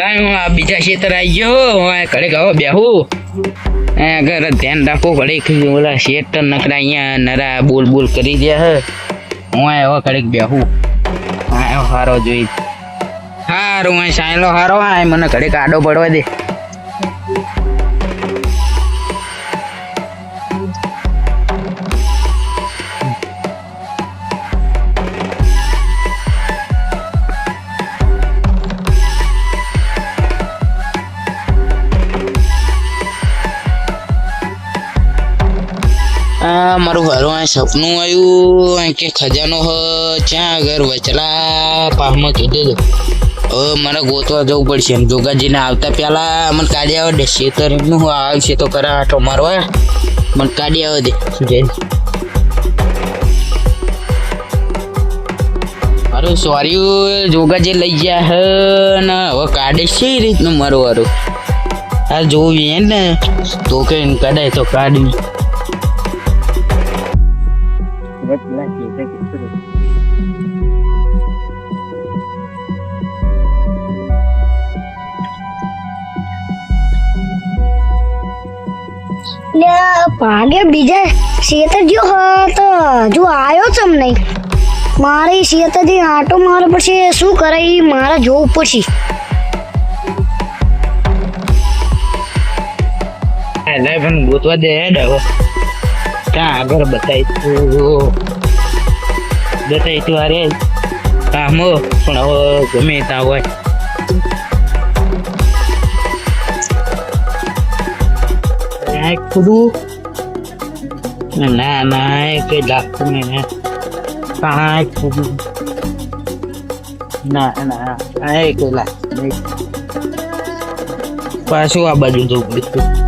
આ બીજા ક્ષેત્ર આવી ગયો હવે બેહું. એ આગળ ધ્યાન રાખવું ઘડીક ઓલા શેઠ નકરા અહીંયા નરા બોલ બોલ કરી દે હે. હું હવે ઘડીક બેહું. હા હારો જોઈ. હારું હું સાયલો હારો, હા મને ઘડીક આડો પડવા દે. આ મારું ઘરું આ સપનું આવ્યું કે ખજાનો હ, જ્યાં આગળ વચલા પાહમાં કીધું હતું. હવે મને ગોતવા જવું પડશે. એમ જોગાજીને આવતા પહેલા મને કાઢી આવે દે. શેતર એમનું હું આવશે તો કરા આટો મારવા. મને કાઢી આવે દે. શું મારું સોરી જોગાજી લઈ ગયા હે, ને હવે કાઢે છે રીતનું મારું વારું. આ જોવું ને. તો કે કાઢે તો ગયો હ તો હજુ આવ્યો ચમ નહીં. મારે શેતરથી આટો મારે પછી શું કરે એ મારે જોવું પછી નહીં પણ ગોતવા દે હેડ ક્યાં આગળ બતાવી તું બતાવી તું અરે કામો પણ હવે ગમે ત્યાં હોય આ ખુદું ના ના એ કઈ લાગતું નહીં કાંઈ ખુદું ના ના આ એ કઈ લાગતું નહીં પાછું આ બાજુ જવું પડ્યું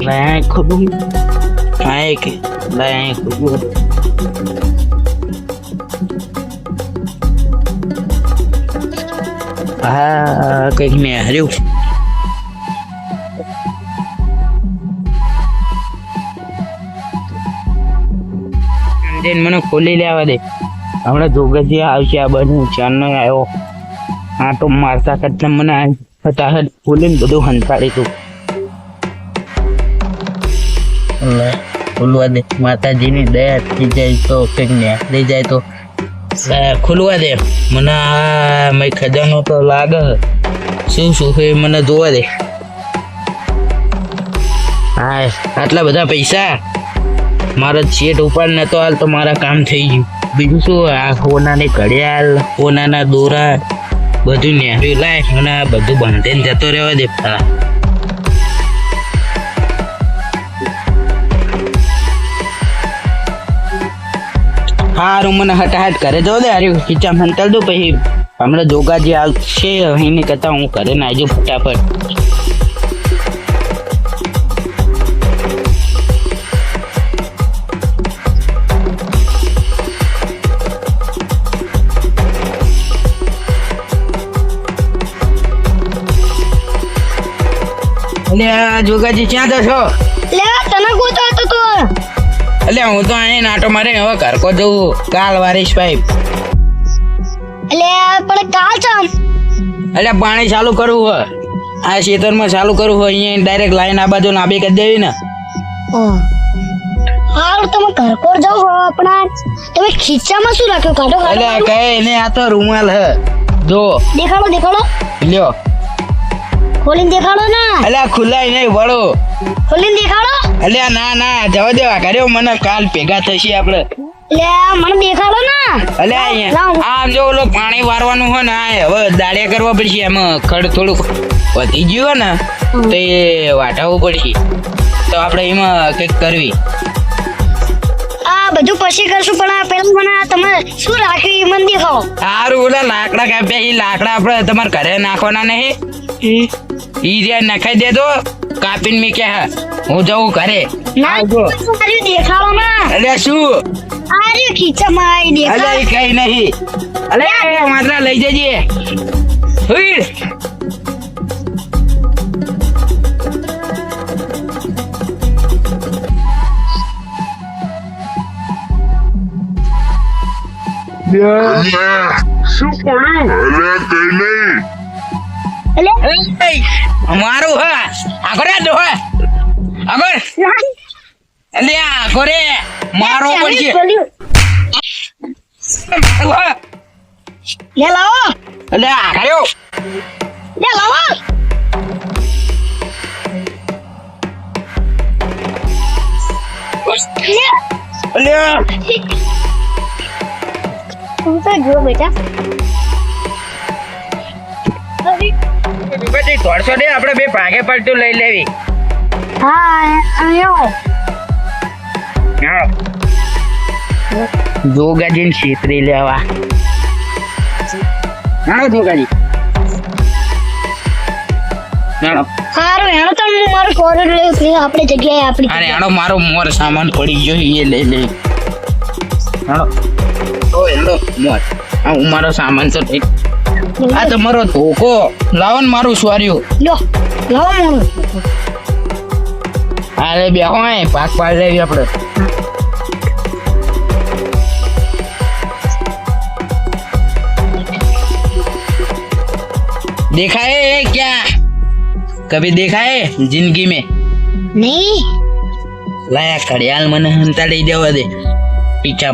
Lại không que không À cái mẹ điêu મને ખોલી લેવા દે. હમણાં જોગજી આવશે આ બધું ચાંદનો આવ્યો. આ તો મારતા કરતા મને ફટાફટ ખોલીને બધું હંતાડી તું ખુલવા દે. માતાજીની દયા થઈ જાય તો કંઈક થઈ જાય તો. ખુલવા દે. મને આ ખજાનો તો લાગે શું શું એ મને જોવા દે. હા આટલા બધા પૈસા. મારો ચેટ ઉપાડ નતો હાલ તો મારા કામ થઈ ગયું. બીજું શું? આ હોનાની ઘડિયાળ હોનાના દોરા, બધું નેહર્યું લાય મને બધું બાંધીને જતો રહેવા દે. પેલા હારું મને હટાહટ કરે તો દે હારી ખીચા મંતલ દો પછી. હમણાં જોગાજી આવશે એની કરતા હું ઘરે ના આવજો ફટાફટ. એટલે જોગાજી, ક્યાં જશો? લે, તને ગોતો એટલે હું તો અહીં નાટો મારે હવે ઘર કો જવું કાલ વારીશ ભાઈ. એટલે પણ કાલ ચમ એટલે પાણી ચાલુ કરવું હોય. આ ખેતરમાં ચાલુ કરવું હોય અહીંયા ડાયરેક્ટ લાઈન આ બાજુ નાબી કરી દેવી ને. હાલ તમે ઘર કોર જાવ તમે ખીચામાં શું રાખ્યો? કાઢો એટલે કહે કઈ ને આ તો રૂમાલ હે. જો. દેખાડો દેખાડો. લ્યો. ખોલીને દેખાડો ના. એટલે ખુલ્લાય નહીં વળો. ખોલીને દેખાડો. અલ્યા ના ના જવા દેવા. કર્યો મને કાલ ભેગા થશે આપણે. લે મને દેખાડો ના. એટલે અહીંયા. આમ જો ઓલો પાણી વારવાનું હોય ને આ હવે દાળિયા કરવા પડશે. એમાં ખડ થોડુંક વધી ગયું ને તો એ વાટાવવું પડશે. તો આપણે એમાં કંઈક કરવી. આ બધું પછી કરશું પણ આ પેલા મને તમે શું રાખ્યું એ મને દેખાડો. સારું ઓલા લાકડા કાપ્યા. એ લાકડા આપણે તમારે ઘરે નાખવાના નહીં? ઈ રહ્યા નખાઈ દેજો. કાપીને મીક્યા હા હું જઉં ઘરે ના આવજો. મારી દેખાડો ના અલ્યા શું આ રહ્યું ખીચામાં આવી અલ્યા દેખાડો ઈ કઈ નહીં અલ્યા માત્ર લઈ જજે હુઈ. શું પડ્યું અરે કઈ નહીં એટલે એય, મારું હ આગળ જ હો આગળ એટલે આગળ મારો પણ છે લે લાવો. એટલે આગળ લે લાવો. તું તો જો બેટા. પછી દોઢસો દે આપણે બે ભાગે પડતું લઈ લેવી. હા જોગાજીને છેતરી લેવા. હા જોગાજી સારું એનો તો હું મારું લઈ આપણી જગ્યાએ આપણી અરે એનો મારો મોર સામાન પડી ગયો એ લઈ લે હાલો ઓ હેલો મોર. હું મારો સામાન તો આ તમારો ધોકો લાવો ને મારું સ્વાર્યું લો લાવો મોનું અરે બેહો એ પાક પાડી લેવી આપણે देखा है ये क्या कभी देखा है जिंदगी में નહીં લાયા ઘડિયાળ મને હંતાડી દેવા દે પીછા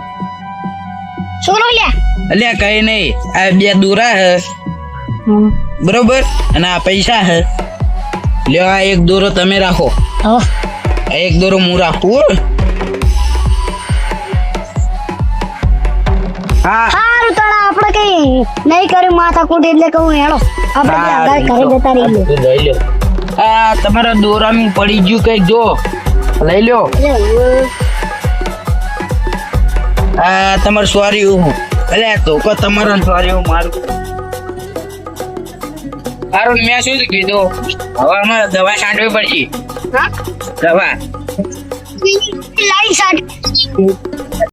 છોકરો લે. અલ્યા કઈ નહીં આ બે દોરા હે. બરોબર? અને આ પૈસા હે. લ્યો આ એક દોરો તમે રાખો. એક દોરો હું રાખું હા. સારું તણા આપણે કઈ નહીં કર્યું માથા કૂટી એટલે કહું હેડો આપણે આગળ ઘરે જતા રહીએ. આ લઈ લ્યો. આ તમારા દોરામાં પડી ગયું કઈ જો. લઈ લ્યો. આ તમારું સોરી હું. એટલે તો કો તમારો સોરી હું મારું. સારું મેં શું કીધું? હવે અમારે દવા છાંટવી પડશે. દવા. લાઈ સાઈડ